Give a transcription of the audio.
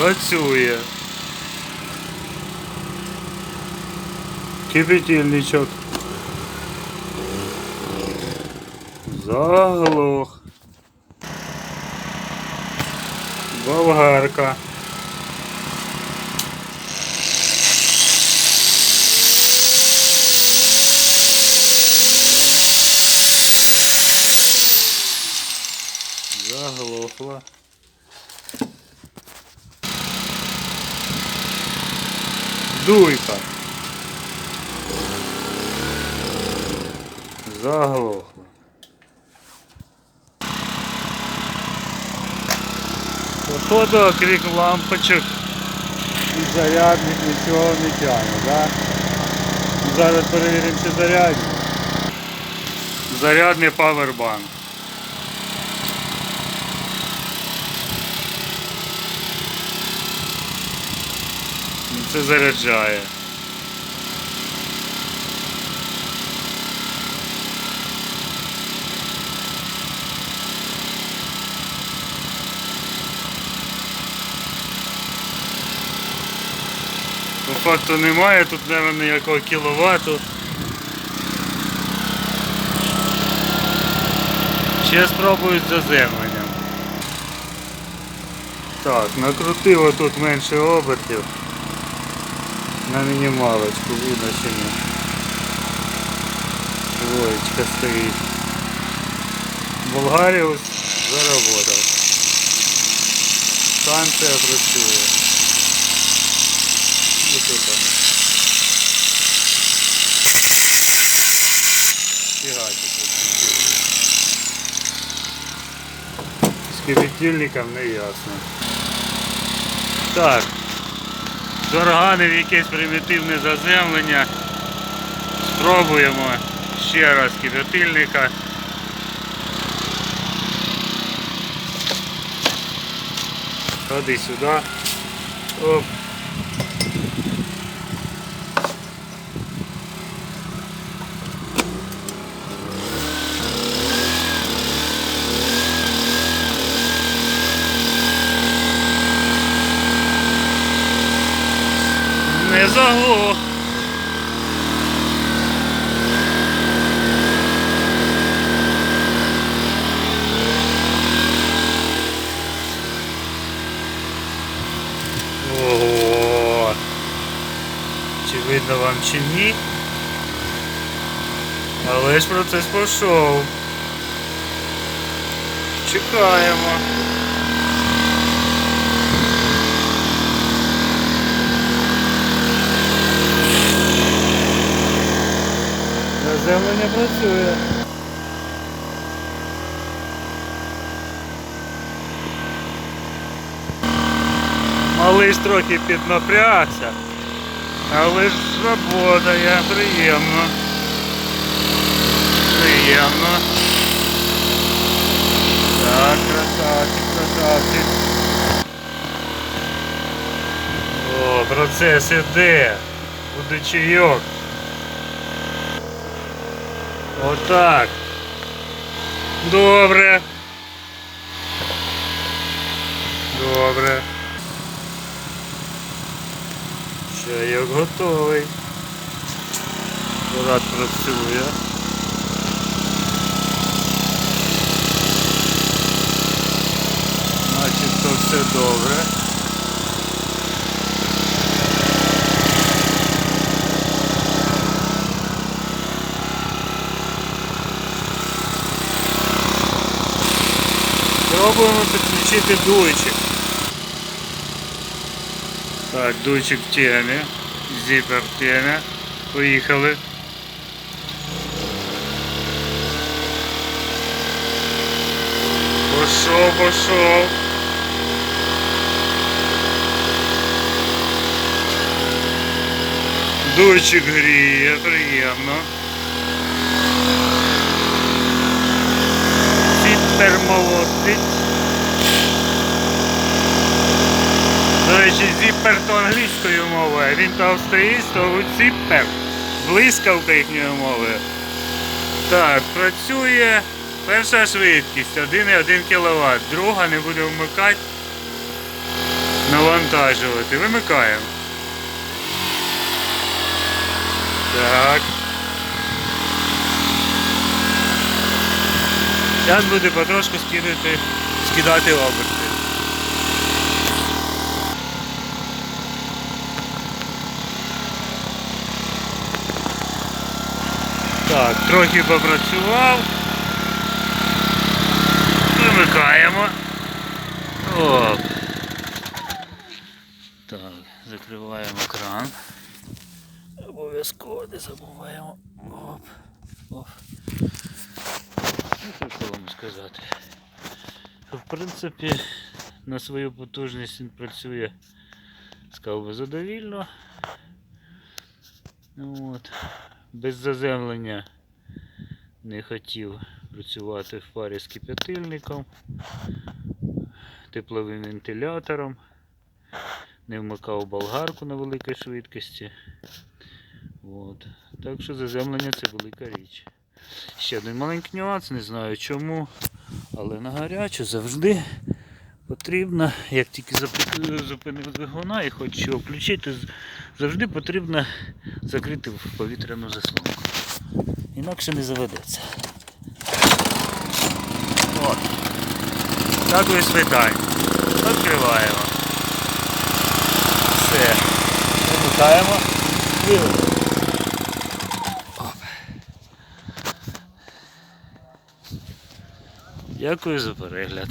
Працює. Кипятильничок. Заглох. Болгарка. Заглохла. Дуйка. Заглохла. Походу, окрім лампочок і зарядник нічого не тягне, да? Зараз перевіримо, чи зарядні. Зарядний павербанк. Це заряджає. По факту немає тут, мабуть, ніякого кіловату. Ще спробую з заземленням. Так, накрутило тут менше обертів. На мінімалочку, видно чи ні. Двоєчка стоїть. Болгаріус заработав. Станція працює. Ось тут вона. Фігачить тут. З кипятильником не ясно. Так. Зорганив якесь примітивне заземлення. Спробуємо ще раз кипятильника. Ходи сюди. Оп. Не заглох. Ого. Чи видно вам чи ні? Але ж процес пішов. Чекаємо. Заземлення працює. Малий трохи піднапрягся, але ж роботає приємно. Приємно. Так, красавчик, красавчик. О, процес іде. Буде чайок. Отак. Добре. Добре. Чайок готовий. Апарат працює. Значить, то все добре. Пробуємо підключити дуйчик. Так, дуйчик в темі. Зіпер в темі. Поїхали. Пошов, пошов. Дуйчик гріє, приємно. Зіпер До речі, зіппер то англійською мовою, він то австрійською, то зіппер. Блискавка їхньою мовою. Так, працює перша швидкість 1,1 кВт, друга не буде вмикати. навантажувати. Вимикаємо. Так. Зараз буде потрошку скидати, скидати оберти. Так, трохи попрацював. Вимикаємо. Оп. Так, закриваємо кран. Обов'язково не забуваємо. Оп. Оп. Ну, що вам сказати. В принципі, на свою потужність він працює сказав би задовільно. Ну, От. Без заземлення не хотів працювати в парі з кип'ятильником, тепловим вентилятором, не вмикав болгарку на великій швидкості. От. Так що заземлення це велика річ. Ще один маленький нюанс, не знаю чому, але на гарячу завжди потрібно, як тільки зупинив двигуна і хочу включити, завжди потрібно закрити повітряну заслонку. Інакше не заведеться. От. Так ось питань. Відкриваємо. Все. Вимикаємо. Вивели. Дякую за перегляд.